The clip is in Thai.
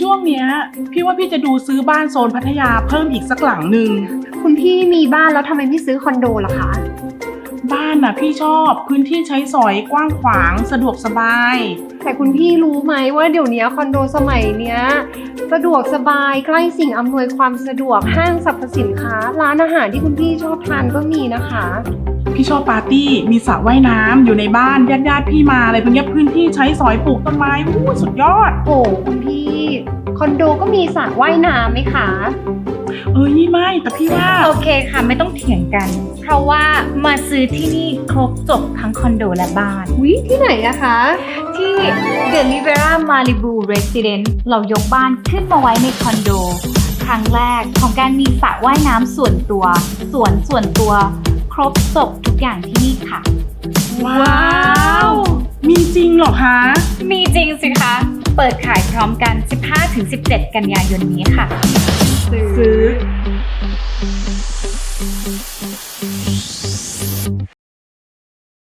ช่วงเนี้ยพี่ว่าพี่จะดูซื้อบ้านโซนพัทยาเพิ่มอีกสักหลังหนึ่งคุณพี่มีบ้านแล้วทำไมไม่ซื้อคอนโดล่ะคะ บ้านน่ะพี่ชอบพื้นที่ใช้สอยกว้างขวางสะดวกสบาย แต่คุณพี่รู้ไหมว่าเดี๋ยวนี้คอนโดสมัยเนี้ย สะดวกสบายใกล้สิ่งอำนวยความสะดวกห้างสรรพสินค้า ร้านอาหารที่คุณพี่ชอบทานก็มีนะคะ พี่ชอบปาร์ตี้มีสระว่ายน้ำอยู่ในบ้านญาติญาติๆพี่มาอะไรพวกเนี้ยพื้นที่ใช้สอยปลูกต้นไม้อู้สุดยอด โอ้คุณพี่ คอนโดก็มีสระว่ายน้ำไหมคะ เออนี่ไม่ แต่พี่ว่า โอเคค่ะไม่ต้องเถียงกัน เพราะว่ามาซื้อที่นี่ครบจบทั้งคอนโดและบ้าน วิที่ไหนอะคะ ที่ The Rivera Malibu Residence เรายกบ้านขึ้นมาไว้ในคอนโด ครั้งแรกของการมีสระว่ายน้ำส่วนตัวสวนส่วนตัว ครบจบทุกอย่างที่นี่ค่ะ ว้าวมีจริง เหรอคะ มีจริงสิคะ เปิดขายพร้อมกัน 15-17 กันยายนนี้ค่ะ ซื้อ